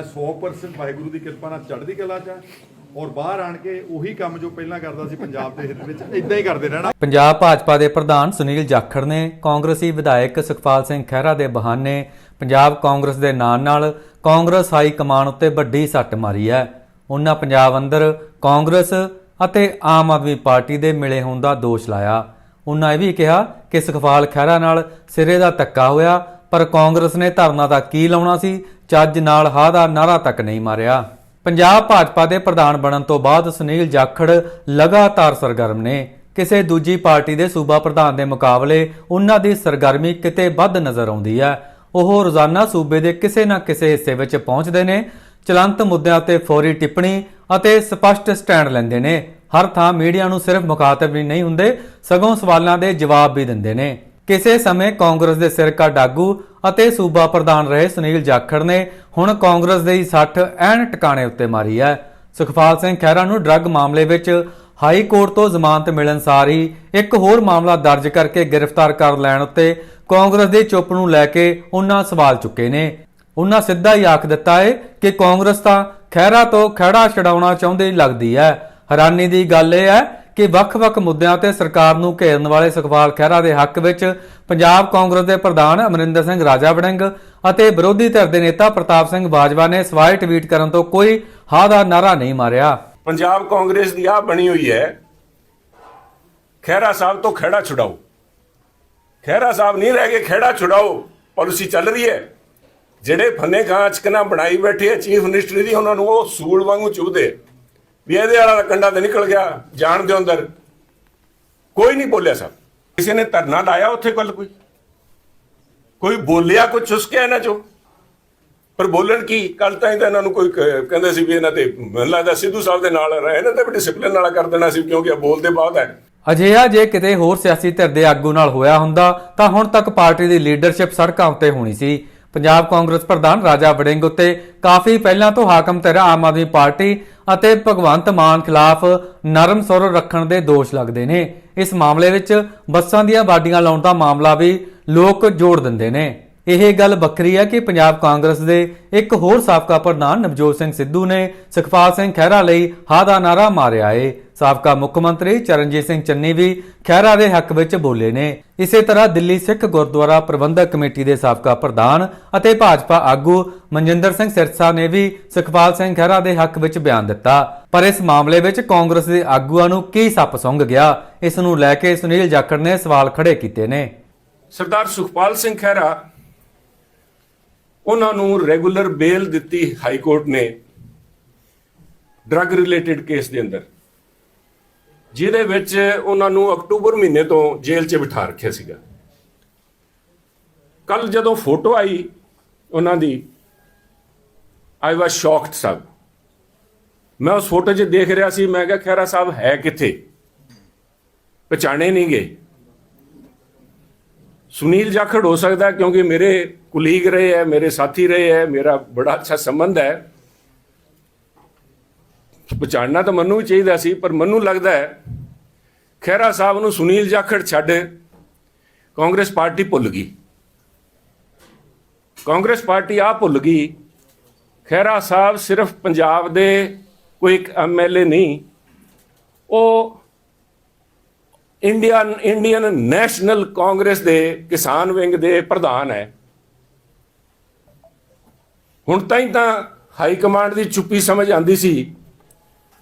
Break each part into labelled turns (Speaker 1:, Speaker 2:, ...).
Speaker 1: 100% ਵਾਹਿਗੁਰੂ ਦੀ ਕਿਰਪਾ ਨਾਲ ਚੜ੍ਹਦੀ ਕਲਾ ਚ ਆ ਔਰ ਬਾਹਰ ਆਣ ਕੇ ਉਹੀ ਕੰਮ ਜੋ ਪਹਿਲਾਂ ਕਰਦਾ ਸੀ ਪੰਜਾਬ ਦੇ ਹਿੱਤ ਵਿੱਚ ਇਦਾਂ ਹੀ ਕਰਦੇ ਰਹਿਣਾ।
Speaker 2: ਪੰਜਾਬ ਭਾਜਪਾ ਦੇ ਪ੍ਰਧਾਨ ਸੁਨੀਲ ਜਾਖੜ ਨੇ ਕਾਂਗਰਸੀ ਵਿਧਾਇਕ ਸੁਖਪਾਲ ਸਿੰਘ ਖਹਿਰਾ ਦੇ ਬਹਾਨੇ ਪੰਜਾਬ ਕਾਂਗਰਸ ਦੇ ਨਾਂ ਨਾਲ ਕਾਂਗਰਸ ਹਾਈ ਕਮਾਨ ਉੱਤੇ ਵੱਡੀ ਸੱਟ ਮਾਰੀ ਹੈ। ਉਹਨਾਂ ਪੰਜਾਬ ਅੰਦਰ ਕਾਂਗਰਸ ਅਤੇ ਆਮ ਆਦਮੀ ਪਾਰਟੀ ਦੇ ਮਿਲੇ ਹੋਣ ਦਾ ਦੋਸ਼ ਲਾਇਆ। ਉਹਨਾਂ ਇਹ ਵੀ ਕਿਹਾ ਕਿ ਸੁਖਪਾਲ ਖਹਿਰਾ ਨਾਲ ਸਿਰੇ ਦਾ ਧੱਕਾ ਹੋਇਆ ਪਰ ਕਾਂਗਰਸ ਨੇ ਧਰਨਾ ਦਾ ਕੀ ਲਾਉਣਾ ਸੀ? ਚੱਜ ਨਾਲ ਹਾ ਦਾ ਨਾਰਾ ਤੱਕ ਨਹੀਂ ਮਾਰਿਆ। ਪੰਜਾਬ ਭਾਜਪਾ ਦੇ ਪ੍ਰਧਾਨ ਬਣਨ ਤੋਂ ਬਾਅਦ ਸੁਨੀਲ ਜਾਖੜ ਲਗਾਤਾਰ ਸਰਗਰਮ ਨੇ। ਕਿਸੇ ਦੂਜੀ ਪਾਰਟੀ ਦੇ ਸੂਬਾ ਪ੍ਰਧਾਨ ਦੇ ਮੁਕਾਬਲੇ ਉਹਨਾਂ ਦੀ ਸਰਗਰਮੀ ਕਿਤੇ ਵੱਧ ਨਜ਼ਰ ਆਉਂਦੀ ਹੈ। ਉਹ ਰੋਜ਼ਾਨਾ ਸੂਬੇ ਦੇ ਕਿਸੇ ਨਾ ਕਿਸੇ ਹਿੱਸੇ ਵਿੱਚ ਪਹੁੰਚਦੇ ਨੇ। ਚਲੰਤ ਮੁੱਦਿਆਂ ਤੇ ਫੌਰੀ ਟਿੱਪਣੀ ਅਤੇ ਸਪਸ਼ਟ ਸਟੈਂਡ ਲੈਂਦੇ ਨੇ। ਹਰ ਥਾਂ ਮੀਡੀਆ ਨੂੰ ਸਿਰਫ ਮੁਖਾਤਬ ਹੀ ਨਹੀਂ ਹੁੰਦੇ, ਸਗੋਂ ਸਵਾਲਾਂ ਦੇ ਜਵਾਬ ਵੀ ਦਿੰਦੇ ਨੇ। ਕਿਸੇ ਸਮੇਂ ਕਾਂਗਰਸ ਦੇ ਸਿਰਕਾ ਡਾਗੂ ਅਤੇ ਸੂਬਾ ਪ੍ਰਧਾਨ ਰਹੇ ਸੁਨੀਲ ਜਾਖੜ ਨੇ ਹੁਣ ਕਾਂਗਰਸ ਦੇ ਹੀ 60 ਐਨ ਟਿਕਾਣੇ ਉੱਤੇ ਮਾਰੀ ਹੈ। ਸੁਖਪਾਲ ਸਿੰਘ ਖਹਿਰਾ ਨੂੰ ਡਰੱਗ ਮਾਮਲੇ ਵਿੱਚ ਹਾਈ ਕੋਰਟ ਤੋਂ ਜ਼ਮਾਨਤ ਮਿਲਣ ਸਾਰ ਹੀ ਇੱਕ ਹੋਰ ਮਾਮਲਾ ਦਰਜ ਕਰਕੇ ਗ੍ਰਿਫਤਾਰ ਕਰ ਲੈਣ ਉੱਤੇ ਕਾਂਗਰਸ ਦੇ ਚੁੱਪ ਨੂੰ ਲੈ ਕੇ ਉਹਨਾਂ ਸਵਾਲ ਚੁੱਕੇ ਨੇ। ਉਹਨਾਂ ਸਿੱਧਾ ਹੀ ਆਖ ਦਿੱਤਾ ਹੈ ਕਿ ਕਾਂਗਰਸ ਤਾਂ ਖਹਿਰਾ ਤੋਂ ਖੜਾ ਛਡਾਉਣਾ ਚਾਹੁੰਦੀ ਲੱਗਦੀ ਹੈ। ਹੈਰਾਨੀ ਦੀ ਗੱਲ ਇਹ ਹੈ ਕਿ ਵੱਖ-ਵੱਖ ਮੁੱਦਿਆਂ ਤੇ ਸਰਕਾਰ ਨੂੰ ਘੇਰਨ ਵਾਲੇ ਸੁਖਪਾਲ ਖਹਿਰਾ ਦੇ ਹੱਕ ਵਿੱਚ ਪੰਜਾਬ ਕਾਂਗਰਸ ਦੇ ਪ੍ਰਧਾਨ ਅਮਰਿੰਦਰ ਸਿੰਘ ਰਾਜਾ ਵੜਿੰਗ ਅਤੇ ਵਿਰੋਧੀ ਧਿਰ ਦੇ ਨੇਤਾ ਪ੍ਰਤਾਪ ਸਿੰਘ ਬਾਜਵਾ ਨੇ ਸਵਾਲ ਟਵੀਟ ਕਰਨ ਤੋਂ ਕੋਈ ਹਾਂ ਦਾ ਨਾਰਾ ਨਹੀਂ ਮਾਰਿਆ।
Speaker 3: ਪੰਜਾਬ ਕਾਂਗਰਸ ਦੀ ਆ ਬਣੀ ਹੋਈ ਹੈ, ਖਹਿਰਾ ਸਾਹਿਬ ਤੋਂ ਖੇੜਾ ਛੁਡਾਓ। ਖਹਿਰਾ ਸਾਹਿਬ ਨਹੀਂ ਰਹਿ ਗਏ ਖੇੜਾ ਛੁਡਾਓ, ਪਾਲਿਸੀ ਚੱਲ ਰਹੀ ਹੈ। ਜਿਹੜੇ ਫੰਨੇ ਕਾਂ ਬਣਾਈ ਬੈਠੇ ਚੀਫ ਮਿਨਿਸਟਰ ਦੀ, ਉਹਨਾਂ ਨੂੰ ਉਹ ਸੂਲ ਵਾਂਗੂ ਚੁਭਦੇ ਵੀ ਇਹਦੇ ਵਾਲਾ ਕੰਡਾ ਤੇ ਨਿਕਲ ਗਿਆ, ਜਾਣ ਦੇ ਅੰਦਰ। ਕੋਈ ਨਹੀਂ ਬੋਲਿਆ ਸਭ ਕਿਸੇ ਨੇ ਧਰਨਾ ਲਾਇਆ ਉੱਥੇ ਕੱਲ ਕੋਈ? ਕੋਈ ਬੋਲਿਆ ਕੋਈ ਚੁਸਕਿਆ ਇਹਨਾਂ ਚੋਂ? ਪਰ ਬੋਲਣ ਕੀ? ਕੱਲ ਤਾਂ ਹੀ ਤਾਂ ਇਹਨਾਂ ਨੂੰ ਕੋਈ ਕਹਿੰਦੇ ਸੀ ਵੀ ਇਹਨਾਂ ਤੇ ਮੈਨੂੰ ਲੱਗਦਾ ਸਿੱਧੂ ਸਾਹਿਬ ਦੇ ਨਾਲ ਰਹੇ ਇਹਨਾਂ ਤੇ ਵੀ ਡਿਸਪਲਿਨ ਵਾਲਾ ਕਰ ਦੇਣਾ ਸੀ, ਕਿਉਂਕਿ ਇਹ ਬੋਲਦੇ ਬਹੁਤ ਹੈ।
Speaker 2: ਅਜਿਹਾ ਜੇ ਕਿਤੇ ਹੋਰ ਸਿਆਸੀ ਧਿਰ ਦੇ ਆਗੂ ਨਾਲ ਹੋਇਆ ਹੁੰਦਾ, ਤਾਂ ਹੁਣ ਤੱਕ ਪਾਰਟੀ ਦੀ ਲੀਡਰਸ਼ਿਪ ਸੜਕਾਂ ਉੱਤੇ ਹੋਣੀ ਸੀ। ਪੰਜਾਬ ਕਾਂਗਰਸ ਪ੍ਰਧਾਨ ਰਾਜਾ ਵੜਿੰਗ ਉੱਤੇ ਕਾਫੀ ਪਹਿਲਾਂ ਤੋਂ ਹਾਕਮ ਧਿਰ ਆਮ ਆਦਮੀ ਪਾਰਟੀ ਅਤੇ ਭਗਵੰਤ ਮਾਨ ਖਿਲਾਫ ਨਰਮ ਸੁਰ ਰੱਖਣ ਦੇ ਦੋਸ਼ ਲੱਗਦੇ ਨੇ। ਇਸ ਮਾਮਲੇ ਵਿੱਚ ਬੱਸਾਂ ਦੀਆਂ ਬਾਡੀਆਂ ਲਾਉਣ ਦਾ ਮਾਮਲਾ ਵੀ ਲੋਕ ਜੋੜ ਦਿੰਦੇ ਨੇ। ਇਹ ਗੱਲ ਵੱਖਰੀ ਹੈ ਕਿ ਪੰਜਾਬ ਕਾਂਗਰਸ ਦੇ ਇੱਕ ਹੋਰ ਸਾਬਕਾ ਪ੍ਰਧਾਨ ਨਵਜੋਤ ਸਿੰਘ ਸਿੱਧੂ ਨੇ ਸੁਖਪਾਲ ਸਿੰਘ ਖਹਿਰਾ ਲਈ ਹਾ ਦਾ ਨਾਰਾ ਮਾਰਿਆ ਏ। ਸਾਬਕਾ ਮੁੱਖ ਮੰਤਰੀ ਚਰਨਜੀਤ ਸਿੰਘ ਚੰਨੀ ਵੀ ਖਹਿਰਾ ਦੇ ਹੱਕ ਵਿੱਚ ਬੋਲੇ ਨੇ। ਇਸੇ ਤਰ੍ਹਾਂ ਦਿੱਲੀ ਸਿੱਖ ਗੁਰਦੁਆਰਾ ਪ੍ਰਬੰਧਕ ਕਮੇਟੀ ਦੇ ਸਾਬਕਾ ਪ੍ਰਧਾਨ ਅਤੇ ਭਾਜਪਾ ਆਗੂ ਮਨਜਿੰਦਰ ਸਿੰਘ ਸਿਰਸਾ ਨੇ ਵੀ ਸੁਖਪਾਲ ਸਿੰਘ ਖਹਿਰਾ ਦੇ ਹੱਕ ਵਿੱਚ ਬਿਆਨ ਦਿੱਤਾ। ਪਰ ਇਸ ਮਾਮਲੇ ਵਿੱਚ ਕਾਂਗਰਸ ਦੇ ਆਗੂਆਂ ਨੂੰ ਕੀ ਸੱਪ ਸੁੰਘ ਗਿਆ, ਇਸ ਨੂੰ ਲੈ ਕੇ ਸੁਨੀਲ ਜਾਖੜ ਨੇ ਸਵਾਲ ਖੜੇ ਕੀਤੇ ਨੇ।
Speaker 3: ਸਰਦਾਰ ਸੁਖਪਾਲ ਸਿੰਘ ਖਹਿਰਾ ਉਹਨਾਂ ਨੂੰ ਰੈਗੂਲਰ ਬੇਲ ਦਿੱਤੀ ਹਾਈ ਕੋਰਟ ਨੇ ਡਰੱਗ ਰਿਲੇਟਡ ਕੇਸ ਦੇ ਅੰਦਰ। ਜਿਹਦੇ ਵਿੱਚ ਉਹਨਾਂ ਨੂੰ ਅਕਤੂਬਰ ਮਹੀਨੇ ਤੋਂ ਜੇਲ੍ਹ 'ਚ ਬਿਠਾ ਰੱਖਿਆ ਸੀਗਾ। ਕੱਲ ਜਦੋਂ ਫੋਟੋ ਆਈ ਉਹਨਾਂ ਦੀ ਆਈ ਵਾਸ ਸ਼ੌਕਡ ਸਭ। ਮੈਂ ਉਸ ਫੋਟੋ 'ਚ ਦੇਖ ਰਿਹਾ ਸੀ, ਮੈਂ ਕਿਹਾ ਖਹਿਰਾ ਸਾਹਿਬ ਹੈ ਕਿੱਥੇ? ਪਛਾਣੇ ਨਹੀਂ ਗਏ ਸੁਨੀਲ ਜਾਖੜ ਹੋ ਸਕਦਾ ਕਿਉਂਕਿ ਮੇਰੇ ਕੁਲੀਗ ਰਹੇ ਹੈ, ਮੇਰੇ ਸਾਥੀ ਰਹੇ ਹੈ, ਮੇਰਾ ਬੜਾ ਅੱਛਾ ਸੰਬੰਧ ਹੈ। ਪਛਾਣਨਾ ਤਾਂ ਮੈਨੂੰ ਵੀ ਚਾਹੀਦਾ ਸੀ, ਪਰ ਮੈਨੂੰ ਲੱਗਦਾ ਹੈ, ਖਹਿਰਾ ਸਾਹਿਬ ਨੂੰ ਸੁਨੀਲ ਜਾਖੜ ਛੱਡ ਕਾਂਗਰਸ ਪਾਰਟੀ ਭੁੱਲ ਗਈ। ਕਾਂਗਰਸ ਪਾਰਟੀ ਆ ਭੁੱਲ ਗਈ। ਖਹਿਰਾ ਸਾਹਿਬ ਸਿਰਫ ਪੰਜਾਬ ਦੇ ਕੋਈ ਇੱਕ ਐਮਐਲਏ ਨਹੀਂ, ਉਹ ਇੰਡੀਅਨ ਇੰਡੀਅਨ ਨੈਸ਼ਨਲ ਕਾਂਗਰਸ ਦੇ ਕਿਸਾਨ ਵਿੰਗ ਦੇ ਪ੍ਰਧਾਨ ਹੈ। ਹੁਣ ਤਾਂ ਹੀ ਤਾਂ ਹਾਈ ਕਮਾਂਡ ਦੀ ਚੁੱਪੀ ਸਮਝ ਆਂਦੀ ਸੀ।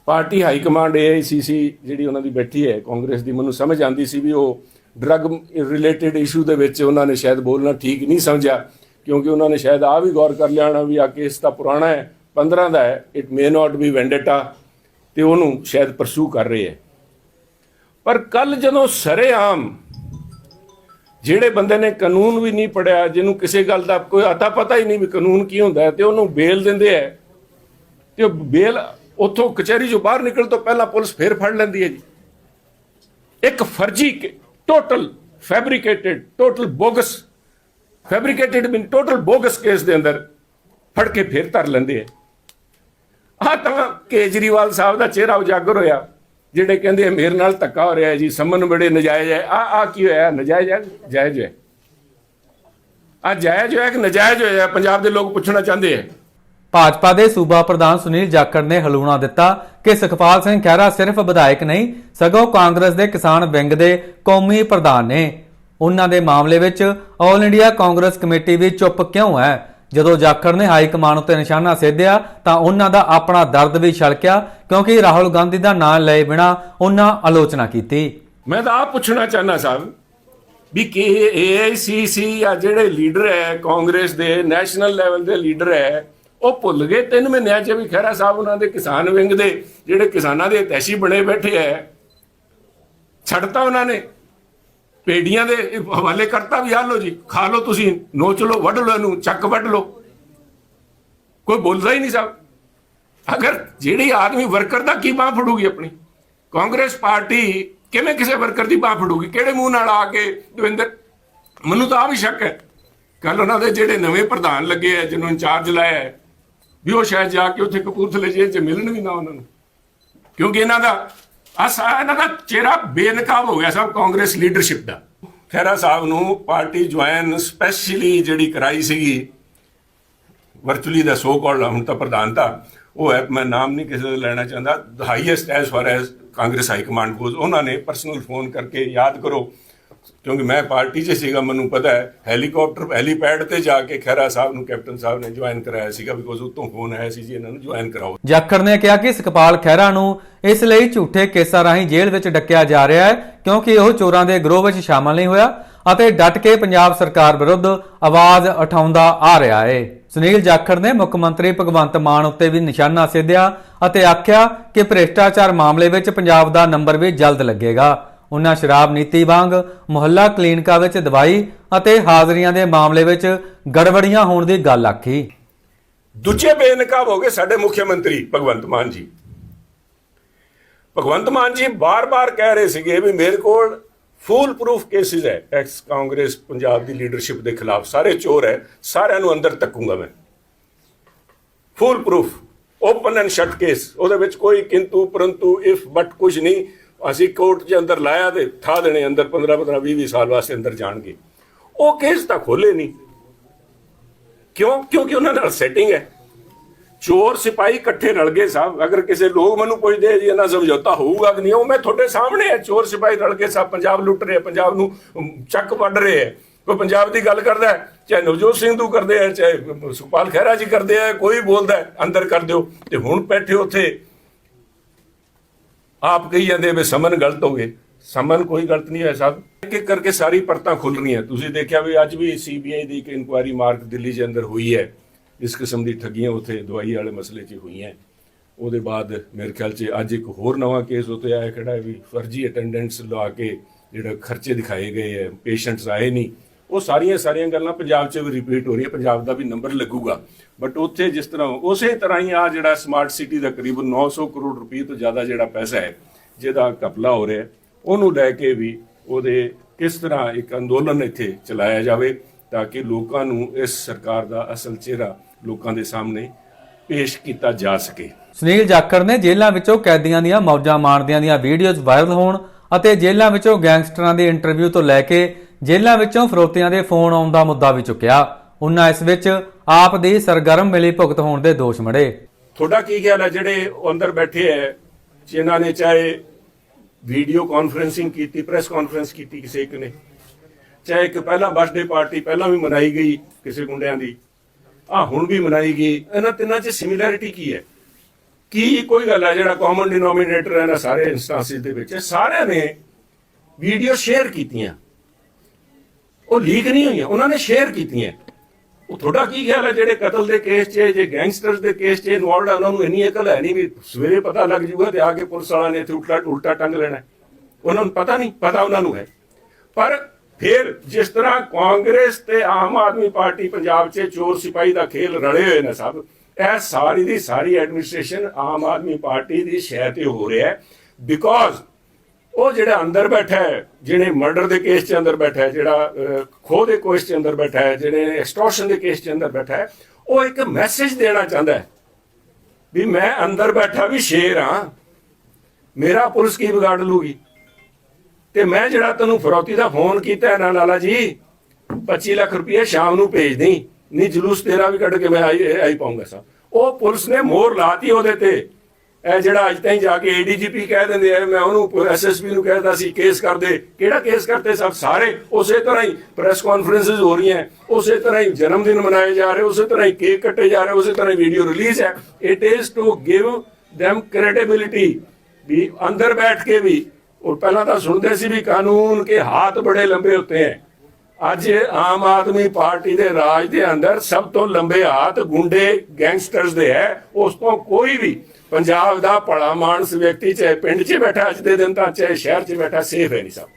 Speaker 3: ਪਾਰਟੀ ਹਾਈ ਕਮਾਂਡ ਏਆਈਸੀਸੀ ਜਿਹੜੀ ਉਹਨਾਂ ਦੀ ਬੈਠੀ ਹੈ ਕਾਂਗਰਸ ਦੀ, ਮੈਨੂੰ ਸਮਝ ਆਂਦੀ ਸੀ ਵੀ ਉਹ ਡਰੱਗ ਰਿਲੇਟਡ ਇਸ਼ੂ ਦੇ ਵਿੱਚ ਉਹਨਾਂ ਨੇ ਸ਼ਾਇਦ ਬੋਲਣਾ ਠੀਕ ਨਹੀਂ ਸਮਝਿਆ, ਕਿਉਂਕਿ ਉਹਨਾਂ ਨੇ ਸ਼ਾਇਦ ਆ ਵੀ ਗੌਰ ਕਰ ਲਿਆ ਹੋਣਾ ਵੀ ਆ ਕੇਸ ਤਾਂ ਪੁਰਾਣਾ ਹੈ 15 ਦਾ ਹੈ it may not be vendetta ਤੇ ਉਹਨੂੰ ਸ਼ਾਇਦ ਪਰਸੂ ਕਰ ਰਹੇ ਹੈ। ਪਰ ਕੱਲ ਜਦੋਂ ਸਰੇਆਮ, ਜਿਹੜੇ ਬੰਦੇ ਨੇ ਕਾਨੂੰਨ ਵੀ ਨਹੀਂ ਪੜਿਆ, ਜਿਹਨੂੰ ਕਿਸੇ ਗੱਲ ਦਾ ਕੋਈ ਅਤਾ ਪਤਾ ਹੀ ਨਹੀਂ ਵੀ ਕਾਨੂੰਨ ਕੀ ਹੁੰਦਾ ਹੈ, ਤੇ ਉਹਨੂੰ ਬੇਲ ਦਿੰਦੇ ਹੈ, ਤੇ ਉਹ ਬੇਲ ਉੱਥੋਂ ਕਚਹਿਰੀ ਚੋਂ ਬਾਹਰ ਨਿਕਲਣ ਤੋਂ ਪਹਿਲਾਂ ਪੁਲਿਸ ਫੇਰ ਫੜ ਲੈਂਦੀ ਹੈ ਜੀ। ਇੱਕ ਫਰਜ਼ੀ total fabricated total bogus fabricated mean total bogus case ਦੇ ਅੰਦਰ ਫੜ ਕੇ ਫੇਰ ਧਰ ਲੈਂਦੇ ਹੈ। ਆ ਤਾਂ ਕੇਜਰੀਵਾਲ ਸਾਹਿਬ ਦਾ ਚਿਹਰਾ ਉਜਾਗਰ ਹੋਇਆ। ਜਿਹੜੇ ਕਹਿੰਦੇ ਮੇਰੇ ਨਾਲ ਧੱਕਾ ਹੋ ਰਿਹਾ ਹੈ ਜੀ, ਸੰਮਨ ਬੜੇ ਨਜਾਇਜ਼ ਹੈ। ਆ ਆ ਕੀ ਹੋਇਆ? ਨਜਾਇਜ਼ ਹੈ? ਜਾਇਜ਼ ਹੈ। ਆ ਜਾਇਜ਼ ਹੋਇਆ ਕਿ ਨਜਾਇਜ਼ ਹੋਇਆ? ਪੰਜਾਬ ਦੇ ਲੋਕ ਪੁੱਛਣਾ ਚਾਹੁੰਦੇ ਹੈ
Speaker 2: ਭਾਜਪਾ ਦੇ ਸੂਬਾ ਪ੍ਰਧਾਨ ਸੁਨੀਲ ਜਾਖੜ ਨੇ ਹਲੂਣਾ ਦਿੱਤਾ ਕਿ ਸੁਖਪਾਲ ਸਿੰਘ ਖਹਿਰਾ ਸਿਰਫ ਵਿਧਾਇਕ ਨਹੀਂ, ਸਗੋਂ ਕਾਂਗਰਸ ਦੇ ਕਿਸਾਨ ਵਿੰਗ ਦੇ ਕੌਮੀ ਪ੍ਰਧਾਨ ਨੇ। ਉਹਨਾਂ ਦੇ ਮਾਮਲੇ ਵਿੱਚ ਆਲ ਇੰਡੀਆ ਕਾਂਗਰਸ ਕਮੇਟੀ ਵੀ ਚੁੱਪ ਕਿਉਂ ਹੈ? ਜਦੋਂ ਜਾਖੜ ਨੇ ਹਾਈ ਕਮਾਨ ਉੱਤੇ ਨਿਸ਼ਾਨਾ ਸੇਧਿਆ ਤਾਂ ਉਹਨਾਂ ਦਾ ਆਪਣਾ ਦਰਦ ਵੀ ਛਲਕਿਆ, ਕਿਉਂਕਿ ਰਾਹੁਲ ਗਾਂਧੀ ਦਾ ਨਾਂ ਲਏ ਬਿਨਾ ਉਹਨਾਂ ਆਲੋਚਨਾ ਕੀਤੀ।
Speaker 3: ਮੈਂ ਤਾਂ ਆਪ ਪੁੱਛਣਾ ਚਾਹਨਾ ਸਾਹਿਬ ਵੀ ਕਿ ਏਆਈਸੀਸੀ ਆ ਜਿਹੜੇ ਲੀਡਰ ਹੈ, ਕਾਂਗਰਸ ਦੇ, ਨੈਸ਼ਨਲ ਲੈਵਲ ਦੇ ਲੀਡਰ ਹੈ, ਉਹ ਭੁੱਲ ਗਏ ਤਿੰਨ ਮਹੀਨਿਆਂ ਚ ਵੀ ਖਹਿਰਾ ਸਾਹਿਬ ਉਹਨਾਂ ਦੇ ਕਿਸਾਨ ਵਿੰਗ ਦੇ ਜਿਹੜੇ ਕਿਸਾਨਾਂ ਦੇ ਹਿਤੈਸ਼ੀ ਬਣੇ ਬੈਠੇ ਹੈ। ਛੱਡਤਾ ਉਹਨਾਂ ਨੇ। ਪੇੜੀਆਂ ਦੇ ਹਵਾਲੇ ਕਰਤਾ ਵੀ ਆ ਲਓ ਜੀ, ਖਾ ਲਓ ਤੁਸੀਂ, ਨੋਚ ਲਓ, ਵੱਢ ਲਓ ਇਹਨੂੰ, ਚੱਕ ਵੱਢ ਲਓ। ਕੋਈ ਬੋਲਦਾ ਹੀ ਨਹੀਂ ਸਾਹਿਬ ਅਗਰ ਜਿਹੜੀ ਆਦਮੀ ਵਰਕਰ ਦਾ ਕੀ ਬਾਹ ਫੜੂਗੀ ਆਪਣੀ? ਕਾਂਗਰਸ ਪਾਰਟੀ ਕਿਵੇਂ ਕਿਸੇ ਵਰਕਰ ਦੀ ਬਾਹ ਫੜੂਗੀ? ਕਿਹੜੇ ਮੂੰਹ ਨਾਲ ਆ ਕੇ ਦਵਿੰਦਰ? ਮੈਨੂੰ ਤਾਂ ਆ ਵੀ ਸ਼ੱਕ ਹੈ। ਕੱਲ ਉਹਨਾਂ ਦੇ ਜਿਹੜੇ ਨਵੇਂ ਪ੍ਰਧਾਨ ਲੱਗੇ ਆ, ਜਿਹਨੂੰ ਇੰਚਾਰਜ ਲਾਇਆ ਹੈ, ਵੀ ਉਹ ਸ਼ਾਇਦ ਜਾ ਕੇ ਉੱਥੇ ਕਪੂਰਥਲੇ ਜੇਲ੍ਹ 'ਚ ਮਿਲਣ ਵੀ ਨਾ ਉਹਨਾਂ ਨੂੰ। ਕਿਉਂਕਿ ਇਹਨਾਂ ਦਾ ਅਸਾ ਇਹਨਾਂ ਦਾ ਚਿਹਰਾ ਬੇਨਕਾਬ ਹੋ ਗਿਆ ਸਭ ਕਾਂਗਰਸ ਲੀਡਰਸ਼ਿਪ ਦਾ। ਖੈਰਾ ਸਾਹਿਬ ਨੂੰ ਪਾਰਟੀ ਜੁਆਇਨ ਸਪੈਸ਼ਲੀ ਜਿਹੜੀ ਕਰਾਈ ਸੀਗੀ ਵਰਚੁਅਲੀ ਦਾ ਸੋ ਕਾਲ ਹੁਣ ਤਾਂ ਪ੍ਰਧਾਨਤਾ ਉਹ ਹੈ, ਮੈਂ ਨਾਮ ਨਹੀਂ ਕਿਸੇ ਦਾ ਲੈਣਾ ਚਾਹੁੰਦਾ highest as far as Congress high command goes ਉਹਨਾਂ ਨੇ ਪਰਸਨਲ ਫੋਨ ਕਰਕੇ ਯਾਦ ਕਰੋ ਕਿਉਂਕਿ ਮੈਂ ਪਾਰਟੀ 'ਚ ਸੀਗਾ, ਮੈਨੂੰ ਪਤਾ ਹੈ, ਹੈਲੀਕਾਪਟਰ, ਹੈਲੀਪੈਡ ਤੇ ਜਾ ਕੇ ਖਹਿਰਾ ਸਾਹਿਬ ਨੂੰ, ਕੈਪਟਨ ਸਾਹਿਬ ਨੇ ਜੁਆਇਨ ਕਰਾਇਆ ਸੀਗਾ ਬਿਕੋਜ਼ ਉਤੋਂ ਫੋਨ ਆਇਆ ਸੀ ਜੀ, ਇਹਨਾਂ ਨੂੰ ਜੁਆਇਨ ਕਰਾਓ।
Speaker 2: ਜਾਖੜ ਨੇ ਕਿਹਾ ਕਿ ਸੁਖਪਾਲ ਖਹਿਰਾ ਨੂੰ ਇਸ ਲਈ ਝੂਠੇ ਕੇਸਾਂ ਰਾਹੀਂ ਜੇਲ੍ਹ ਵਿੱਚ ਡੱਕਿਆ ਜਾ ਰਿਹਾ ਹੈ, ਕਿਉਂਕਿ ਉਹ ਚੋਰਾਂ ਦੇ ਗਰੋਹ ਵਿੱਚ ਸ਼ਾਮਲ ਨਹੀਂ ਹੋਇਆ ਅਤੇ ਡਟ ਕੇ ਪੰਜਾਬ ਸਰਕਾਰ ਵਿਰੁੱਧ ਆਵਾਜ਼ ਉਠਾਉਂਦਾ ਆ ਰਿਹਾ ਹੈ। ਸੁਨੀਲ ਜਾਖੜ ਨੇ ਮੁੱਖ ਮੰਤਰੀ ਭਗਵੰਤ ਮਾਨ ਉੱਤੇ ਵੀ ਨਿਸ਼ਾਨਾ ਸਾਧਿਆ ਅਤੇ ਆਖਿਆ ਕਿ ਭ੍ਰਿਸ਼ਟਾਚਾਰ ਮਾਮਲੇ ਵਿੱਚ ਪੰਜਾਬ ਦਾ ਨੰਬਰ ਵੀ ਜਲਦ ਲੱਗੇਗਾ। ਉਨ੍ਹਾਂ ਸ਼ਰਾਬ ਨੀਤੀ ਵਾਂਗ ਮੁਹੱਲਾ ਕਲੀਨਿਕਾਂ ਵਿੱਚ ਦਵਾਈ ਅਤੇ ਹਾਜ਼ਰੀਆਂ ਦੇ ਮਾਮਲੇ ਵਿੱਚ ਗੜਬੜੀਆਂ ਹੋਣ ਦੀ ਗੱਲ ਆਖੀ।
Speaker 3: ਦੂਜੇ ਬੇਨਕਾਬ ਹੋ ਗਏ ਸਾਡੇ ਮੁੱਖ ਮੰਤਰੀ ਭਗਵੰਤ ਮਾਨ ਜੀ। ਭਗਵੰਤ ਮਾਨ ਜੀ ਬਾਰ-ਬਾਰ ਕਹਿ ਰਹੇ ਸੀਗੇ ਵੀ ਮੇਰੇ ਕੋਲ ਫੁੱਲ ਪ੍ਰੂਫ ਕੇਸਿਸ ਹੈ। ਐਕਸ ਕਾਂਗਰਸ ਪੰਜਾਬ ਦੀ ਲੀਡਰਸ਼ਿਪ ਦੇ ਖਿਲਾਫ ਸਾਰੇ ਚੋਰ ਹੈ, ਸਾਰਿਆਂ ਨੂੰ ਅੰਦਰ ਤੱਕੂਗਾ ਮੈਂ। Full proof open and shut case ਉਹਦੇ ਵਿੱਚ ਕੋਈ ਕਿੰਤੂ ਪਰੰਤੂ ਇਫ ਬਟ ਕੁਝ ਨਹੀਂ। ਅਸੀਂ ਕੋਰਟ ਚ ਅੰਦਰ ਲਾਇਆ ਤੇ ਠਾ ਦੇਣੇ ਅੰਦਰ 15 15 20 20 ਸਾਲ ਵਾਸਤੇ ਅੰਦਰ ਜਾਣਗੇ। ਉਹ ਕੇਸ ਤਾਂ ਖੋਲੇ ਨਹੀਂ ਕਿਉਂ? ਕਿਉਂਕਿ ਉਹਨਾਂ ਨਾਲ ਸੈਟਿੰਗ ਹੈ। ਚੋਰ ਸਿਪਾਹੀ ਇਕੱਠੇ ਰਲ ਗਏ ਸਾਹਿਬ ਅਗਰ ਕਿਸੇ ਲੋਕ ਮੈਨੂੰ ਪੁੱਛਦੇ ਜੀ ਇਹਨਾਂ ਸਮਝੌਤਾ ਹੋਊਗਾ ਕਿ ਨਹੀਂ ਉਹ ਮੈਂ ਤੁਹਾਡੇ ਸਾਹਮਣੇ ਹੈ ਚੋਰ ਸਿਪਾਹੀ ਰਲ ਕੇ ਸਾਹਿਬ ਪੰਜਾਬ ਲੁੱਟ ਰਹੇ ਪੰਜਾਬ ਨੂੰ ਚੱਕ ਵੱਢ ਰਹੇ ਹੈ ਕੋਈ ਪੰਜਾਬ ਦੀ ਗੱਲ ਕਰਦਾ ਹੈ, ਚਾਹੇ ਨਵਜੋਤ ਸਿੰਘ ਤੂੰ ਕਰਦੇ ਆ ਚਾਹੇ ਸੁਖਪਾਲ ਖਹਿਰਾ ਜੀ ਕਰਦੇ ਆ ਕੋਈ ਬੋਲਦਾ ਅੰਦਰ ਕਰ ਦਿਓ। ਤੇ ਹੁਣ ਬੈਠੇ ਉੱਥੇ ਆਪ ਕਹੀ ਜਾਂਦੇ ਵੀ ਸਮਨ ਗਲਤ ਹੋ ਗਏ। ਸਮਨ ਕੋਈ ਗਲਤ ਨਹੀਂ ਹੋਇਆ ਸਾਹਿਬ। ਇੱਕ ਇੱਕ ਕਰਕੇ ਸਾਰੀ ਪਰਤਾਂ ਖੁੱਲ ਰਹੀਆਂ। ਤੁਸੀਂ ਦੇਖਿਆ ਵੀ ਅੱਜ ਵੀ ਸੀਬੀਆਈ ਦੀ ਇੱਕ ਇਨਕੁਆਇਰੀ ਮਾਰਕ ਦਿੱਲੀ ਦੇ ਅੰਦਰ ਹੋਈ ਹੈ। ਇਸ ਕਿਸਮ ਦੀ ਠੱਗੀਆਂ ਉੱਥੇ ਦਵਾਈ ਵਾਲੇ ਮਸਲੇ 'ਚ ਹੋਈਆਂ। ਉਹਦੇ ਬਾਅਦ ਮੇਰੇ ਖਿਆਲ 'ਚ ਅੱਜ ਇੱਕ ਹੋਰ ਨਵਾਂ ਕੇਸ ਉੱਤੇ ਆਇਆ ਖੜਾ ਵੀ ਫਰਜ਼ੀ ਅਟੈਂਡੈਂਟਸ ਲਾ ਕੇ ਜਿਹੜਾ ਖਰਚੇ ਦਿਖਾਏ ਗਏ ਹੈ ਪੇਸ਼ੈਂਟਸ ਆਏ ਨਹੀਂ। ਉਹ ਸਾਰੀਆਂ ਸਾਰੀਆਂ ਗੱਲਾਂ ਪੰਜਾਬ 'ਚ ਵੀ ਰਿਪੀਟ ਹੋ ਰਹੀਆਂ, ਪੰਜਾਬ ਦਾ ਵੀ ਨੰਬਰ ਲੱਗੂਗਾ। ਬਟ ਉੱਥੇ ਜਿਸ ਤਰ੍ਹਾਂ ਉਸੇ ਤਰ੍ਹਾਂ ਹੀ ਆ ਜਿਹੜਾ ਸਮਾਰਟ ਸਿਟੀ ਦਾ ਕਰੀਬਨ 900 ਕਰੋੜ ਰੁਪਏ ਤੋਂ ਜ਼ਿਆਦਾ ਜਿਹੜਾ ਪੈਸਾ ਹੈ, ਜਿਹਦਾ ਕਪਲਾ ਹੋ ਰਿਹਾ ਉਹਨੂੰ ਲੈ ਕੇ ਵੀ ਉਹਦੇ ਕਿਸ ਤਰ੍ਹਾਂ ਇੱਕ ਅੰਦੋਲਨ ਇੱਥੇ ਚਲਾਇਆ ਜਾਵੇ ਤਾਂ ਕਿ ਲੋਕਾਂ ਨੂੰ ਇਸ ਸਰਕਾਰ ਦਾ ਅਸਲ ਚਿਹਰਾ ਲੋਕਾਂ ਦੇ ਸਾਹਮਣੇ ਪੇਸ਼ ਕੀਤਾ ਜਾ ਸਕੇ।
Speaker 2: ਸੁਨੀਲ ਜਾਖੜ ਨੇ ਜੇਲ੍ਹਾਂ ਵਿੱਚੋਂ ਕੈਦੀਆਂ ਦੀਆਂ ਮੌਜਾਂ ਮਾਣਦਿਆਂ ਦੀਆਂ ਵੀਡੀਓਜ਼ ਵਾਇਰਲ ਹੋਣ ਅਤੇ ਜੇਲ੍ਹਾਂ ਵਿੱਚੋਂ ਗੈਂਗਸਟਰਾਂ ਦੇ ਇੰਟਰਵਿਊ ਤੋਂ ਲੈ ਕੇ ਜੇਲ੍ਹਾਂ ਵਿੱਚੋਂ ਫਰੋਤੀਆਂ ਦੇ ਫੋਨ ਆਉਣ ਦਾ ਮੁੱਦਾ ਵੀ ਚੁੱਕਿਆ। ਉਹਨਾਂ ਇਸ ਵਿੱਚ ਆਪ ਦੀ ਸਰਗਰਮ ਮਿਲੀ ਭੁਗਤ ਹੋਣ ਦੇ ਦੋਸ਼ ਮੜੇ।
Speaker 3: ਤੁਹਾਡਾ ਕੀ ਖਿਆਲ ਹੈ? ਜਿਹੜੇ ਅੰਦਰ ਬੈਠੇ ਹੈ, ਜਿਨ੍ਹਾਂ ਨੇ ਚਾਹੇ ਵੀਡੀਓ ਕਾਨਫਰੈਂਸਿੰਗ ਕੀਤੀ, ਪ੍ਰੈਸ ਕਾਨਫਰੰਸ ਕੀਤੀ ਕਿਸੇ ਇੱਕ ਨੇ, ਚਾਹੇ ਇੱਕ ਪਹਿਲਾਂ ਬਰਥਡੇ ਪਾਰਟੀ ਪਹਿਲਾਂ ਵੀ ਮਨਾਈ ਗਈ ਕਿਸੇ ਗੁੰਡਿਆਂ ਦੀ ਆ ਹੁਣ ਵੀ ਮਨਾਈ ਗਈ, ਇਹਨਾਂ ਤਿੰਨਾਂ 'ਚ ਸਿਮਿਲੈਰਿਟੀ ਕੀ ਹੈ? ਕੀ ਕੋਈ ਗੱਲ ਹੈ ਜਿਹੜਾ ਕਾਮਨ ਡਿਨੋਮੀਨੇਟਰ ਹੈ ਨਾ ਸਾਰੇ ਇੰਸਟੈਂਸਿਸ ਦੇ ਵਿੱਚ? ਸਾਰਿਆਂ ਨੇ ਵੀਡੀਓ ਸ਼ੇਅਰ ਕੀਤੀਆਂ। ਉਹ ਲੀਕ ਨਹੀਂ ਹੋਈਆਂ, ਉਹਨਾਂ ਨੇ ਸ਼ੇਅਰ ਕੀਤੀਆਂ। ਉਹ ਤੁਹਾਡਾ ਕੀ ਖਿਆਲ ਹੈ ਜਿਹੜੇ ਕਤਲ ਦੇ ਕੇਸ 'ਚ ਜੇ ਗੈਂਗਸਟਰਸ ਦੇ ਕੇਸ 'ਚ ਇਨਵੋਲਡ ਹੈ, ਉਹਨਾਂ ਨੂੰ ਇੰਨੀ ਅਕਲ ਹੈ ਨਹੀਂ ਵੀ ਸਵੇਰੇ ਪਤਾ ਲੱਗ ਜੂਗਾ ਤੇ ਆ ਕੇ ਪੁਲਿਸ ਵਾਲਿਆਂ ਨੇ ਇੱਥੇ ਉਲਟਾ ਉਲਟਾ ਟੰਗ ਲੈਣਾ ਉਹਨਾਂ ਨੂੰ ਪਤਾ ਨਹੀਂ, ਪਤਾ ਉਹਨਾਂ ਨੂੰ ਹੈ। ਪਰ ਫਿਰ ਜਿਸ ਤਰ੍ਹਾਂ ਕਾਂਗਰਸ ਤੇ ਆਮ ਆਦਮੀ ਪਾਰਟੀ ਪੰਜਾਬ 'ਚ ਚੋਰ ਸਿਪਾਹੀ ਦਾ ਖੇਲ ਰਲੇ ਹੋਏ ਨੇ ਸਭ, ਇਹ ਸਾਰੀ ਦੀ ਸਾਰੀ ਐਡਮਿਨਿਸਟ੍ਰੇਸ਼ਨ ਆਮ ਆਦਮੀ ਪਾਰਟੀ ਦੀ ਸ਼ਹਿ ਤੇ ਹੋ ਰਿਹਾ ਹੈ। ਬਿਕੋਜ਼ ਉਹ ਜਿਹੜਾ ਅੰਦਰ ਬੈਠਾ ਹੈ ਜਿਹੜੇ ਮਰਡਰ ਦੇ ਕੇਸ 'ਚ ਅੰਦਰ ਬੈਠਾ ਹੈ, ਜਿਹੜਾ ਖੋਹ ਦੇ ਕੇਸ 'ਚ ਅੰਦਰ ਬੈਠਾ ਹੈ ਜਿਹੜੇ ਐਕਸਟੋਰਸ਼ਨ ਦੇ ਕੇਸ 'ਚ ਅੰਦਰ ਬੈਠਾ ਹੈ, ਉਹ ਇੱਕ ਮੈਸੇਜ ਦੇਣਾ ਚਾਹੁੰਦਾ ਹੈ ਵੀ ਮੈਂ ਅੰਦਰ ਬੈਠਾ ਵੀ ਸ਼ੇਰ ਹਾਂ, ਮੇਰਾ ਪੁਲਿਸ ਕੀ ਵਿਗਾੜ ਲੂਗੀ ਤੇ ਮੈਂ ਜਿਹੜਾ ਤੈਨੂੰ ਫਰੌਤੀ ਦਾ ਫੋਨ ਕੀਤਾ ਹੈ ਨਾ ਲਾਲਾ ਜੀ 25 ਲੱਖ ਰੁਪਏ ਸ਼ਾਮ ਨੂੰ ਭੇਜ ਦੇਈ, ਨਹੀਂ ਜਲੂਸ ਤੇਰਾ ਵੀ ਕੱਢ ਕੇ ਮੈਂ ਆਈ ਆਈ ਪਾਉਂਗਾ ਸਾ। ਉਹ ਪੁਲਿਸ ਨੇ ਮੋਹਰ ਲਾਤੀ ਉਹਦੇ ਤੇ। ਇਹ ਜਿਹੜਾ ਅੱਜ ਤਾਈਂ ਜਾ ਕੇ ਏਡੀਜੀਪੀ ਕਹਿ ਦਿੰਦੇ ਆ, ਮੈਂ ਉਹਨੂੰ ਐਸਐਸਪੀ ਨੂੰ ਕਹਿਦਾ ਸੀ ਕੇਸ ਕਰ ਦੇ ਕਿਹੜਾ ਕੇਸ ਕਰਤੇ ਸਭ ਸਾਰੇ ਉਸੇ ਤਰ੍ਹਾਂ ਹੀ ਪ੍ਰੈਸ ਕਾਨਫਰੰਸਸ ਹੋ ਰਹੀਆਂ। ਉਸੇ ਤਰ੍ਹਾਂ ਹੀ ਜਨਮ ਦਿਨ ਮਨਾਏ ਜਾ ਰਹੇ, ਉਸੇ ਤਰ੍ਹਾਂ ਹੀ ਕੇਕ ਕੱਟੇ ਜਾ ਰਹੇ, ਉਸੇ ਤਰ੍ਹਾਂ ਹੀ ਵੀਡੀਓ ਰਿਲੀਜ਼ ਹੈ। It is to give them credibility ਵੀ ਅੰਦਰ ਬੈਠ ਕੇ ਵੀ। ਉਹ ਪਹਿਲਾਂ ਤਾਂ ਸੁਣਦੇ ਸੀ ਵੀ ਕਾਨੂੰਨ ਕੇ ਹੱਥ ਬੜੇ ਲੰਬੇ ਹੁੰਦੇ ਹੈ। ਅੱਜ ਆਮ ਆਦਮੀ ਪਾਰਟੀ ਦੇ ਰਾਜ ਦੇ ਅੰਦਰ ਸਭ ਤੋਂ ਲੰਬੇ ਹੱਥ ਗੁੰਡੇ ਗੈਂਗਸਟਰਸ ਦੇ ਹੈ। ਉਸ ਤੋਂ ਕੋਈ ਵੀ ਪੰਜਾਬ ਦਾ ਭਲਾ ਮਾਨਸ ਵਿਅਕਤੀ ਚਾਹੇ ਪਿੰਡ 'ਚ ਬੈਠਾ, ਅੱਜ ਦੇ ਦਿਨ ਤਾਂ ਚਾਹੇ ਸ਼ਹਿਰ 'ਚ ਬੈਠਾ, ਸੇਫ ਹੈ ਨਹੀਂ ਸਭ।